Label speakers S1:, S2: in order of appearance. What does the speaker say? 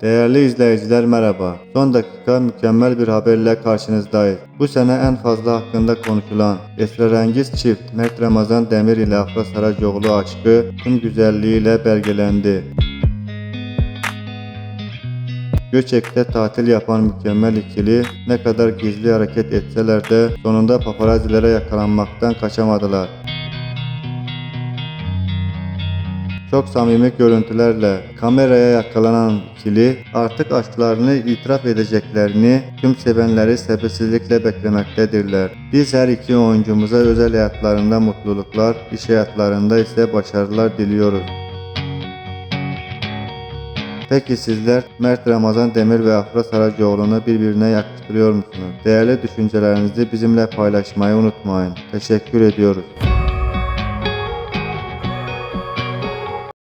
S1: Değerli izleyiciler merhaba. Son dakika mükemmel bir haberle karşınızdayız. Bu sene en fazla hakkında konuşulan esrarengiz çift Mert Ramazan Demir ile Afra Saracoğlu aşkı tüm güzelliğiyle belgelendi. Göçek'te tatil yapan mükemmel ikili ne kadar gizli hareket etseler de sonunda paparazzilere yakalanmaktan kaçamadılar. Çok samimi görüntülerle kameraya yakalanan ikili artık aşklarını itiraf edeceklerini tüm sevenleri sabırsızlıkla beklemektedirler. Biz her iki oyuncumuza özel hayatlarında mutluluklar, iş hayatlarında ise başarılar diliyoruz. Peki sizler Mert Ramazan Demir ve Afra Saracoğlu'nu birbirine yakıştırıyor musunuz? Değerli düşüncelerinizi bizimle paylaşmayı unutmayın. Teşekkür ediyoruz.